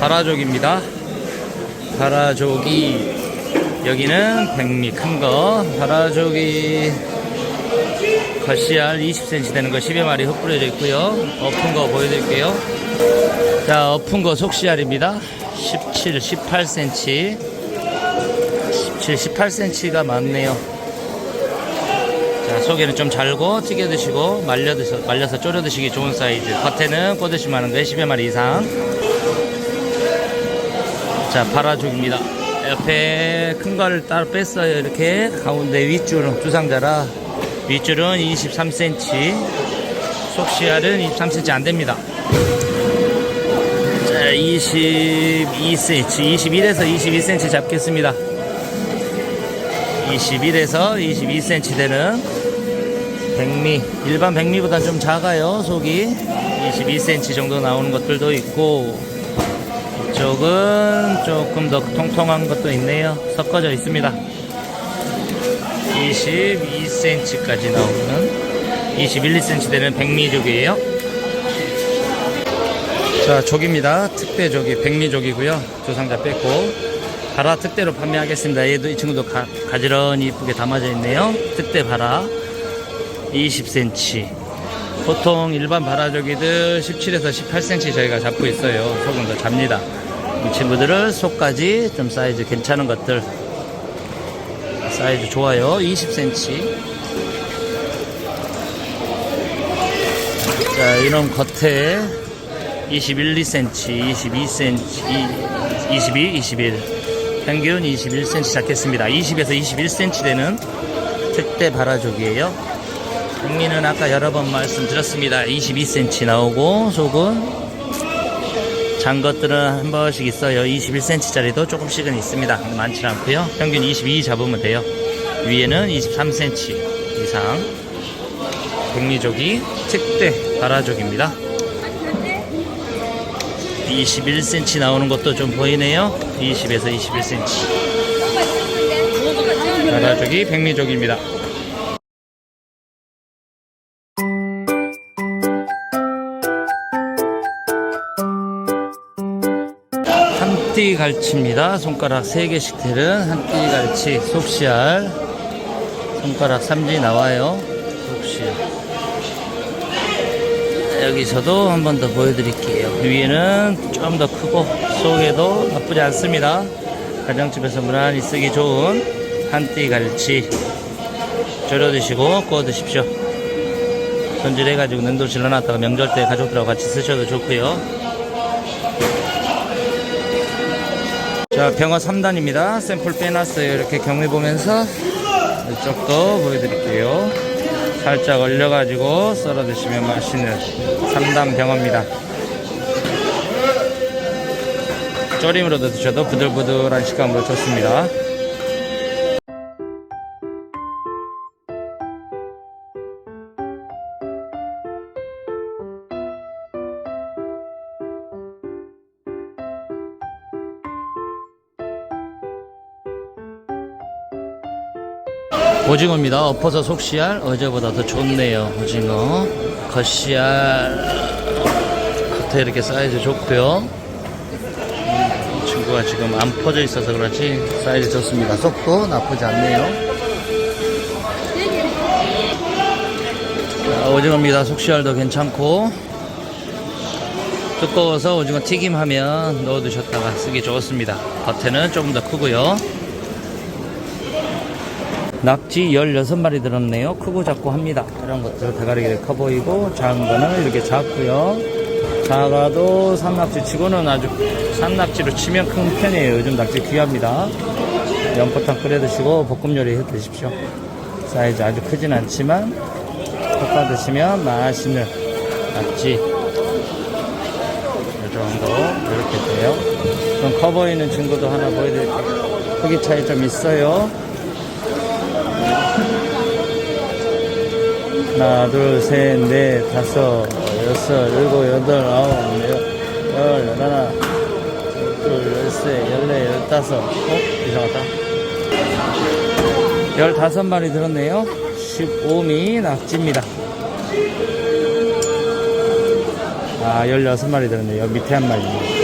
바라족입니다. 바라족이 여기는 백미 큰 거. 바라족이 겉씨알 20cm 되는 거 10여 마리 흩뿌려져 있고요. 엎은 거 보여드릴게요. 자, 엎은 거 속씨알입니다. 17, 18cm. 17, 18cm가 많네요. 자, 속에는 좀 잘고 튀겨 드시고 말려 드셔, 말려서 졸여 드시기 좋은 사이즈. 겉에는 꼬드시면 하는 거에 10여 마리 이상. 자, 파라족입니다. 옆에 큰 거를 따로 뺐어요. 이렇게 가운데 윗줄은 두상자라 윗줄은 23cm, 속시알은 23cm 안 됩니다. 자, 22cm, 21에서 22cm 잡겠습니다. 21에서 22cm 되는 백미, 일반 백미보다 좀 작아요, 속이. 22cm 정도 나오는 것들도 있고, 이쪽은 조금 더 통통한 것도 있네요. 섞어져 있습니다. 22cm까지 나오는 21, 2cm 되는 백미족이에요. 자, 족입니다. 특대족이 백미족이고요. 두 상자 뺐고 바라 특대로 판매하겠습니다. 얘도 이 친구도 가, 가지런히 이쁘게 담아져 있네요. 특대 바라 20cm. 보통 일반 바라족이들 17에서 18cm 저희가 잡고 있어요. 속은 더 잡니다. 이 친구들을 속까지 좀 사이즈 괜찮은 것들 사이즈 좋아요. 20cm. 자, 이런 겉에 21, 2cm, 22cm, 22, 21. 평균 21cm 잡겠습니다. 20에서 21cm 되는 특대 바라족이에요. 백미는 아까 여러 번 말씀드렸습니다. 22cm 나오고 속은 장 것들은 한 번씩 있어요. 21cm짜리도 조금씩은 있습니다. 많지 않고요. 평균 22 잡으면 돼요. 위에는 23cm 이상. 백미족이 특대 바라족입니다. 21cm 나오는 것도 좀 보이네요. 20에서 21cm. 바라족이 백미족입니다. 한띠 갈치입니다. 손가락 3개씩 들은 한띠 갈치 속시알 손가락 3지 나와요. 속시알 여기서도 한 번 더 보여드릴게요. 위에는 좀 더 크고 속에도 나쁘지 않습니다. 가정집에서 무난히 쓰기 좋은 한띠 갈치 절여 드시고 구워 드십시오. 손질해가지고 냉동 질러놨다가 명절 때 가족들하고 같이 쓰셔도 좋고요. 자, 병어 3단입니다. 샘플 빼놨어요. 이렇게 경매 보면서 이쪽도 보여드릴게요. 살짝 얼려가지고 썰어 드시면 맛있는 3단 병어입니다. 조림으로도 드셔도 부들부들한 식감으로 좋습니다. 오징어입니다. 엎어서 속씨알 어제보다 더 좋네요. 오징어 겉씨알 겉에 이렇게 사이즈 좋고요. 음, 이 친구가 지금 안 퍼져 있어서 그렇지 사이즈 좋습니다. 속도 나쁘지 않네요. 자, 오징어입니다. 속씨알도 괜찮고 두꺼워서 오징어 튀김하면 넣어 두셨다가 쓰기 좋습니다. 겉에는 조금 더 크고요. 낙지 16마리 들었네요. 크고 작고 합니다. 이런 것들 대가리가 커 보이고 작은 거는 이렇게 작고요. 작아도 산낙지 치고는 아주 산낙지로 치면 큰 편이에요. 요즘 낙지 귀합니다. 연포탕 끓여 드시고 볶음 요리 해 드십시오. 사이즈 아주 크진 않지만 볶아 드시면 맛있는 낙지 이 정도 이렇게 돼요. 좀 커 보이는 친구도 하나 보여드릴게요. 크기 차이 좀 있어요. 하나, 둘, 셋, 넷, 다섯, 여섯, 일곱, 여덟, 아홉, 열, 열, 열하나, 열둘, 열세, 열네, 열다섯. 어? 이상하다. 열다섯 마리 들었네요. 15미 낙지입니다. 아, 16마리 들었네요. 밑에 한 마리.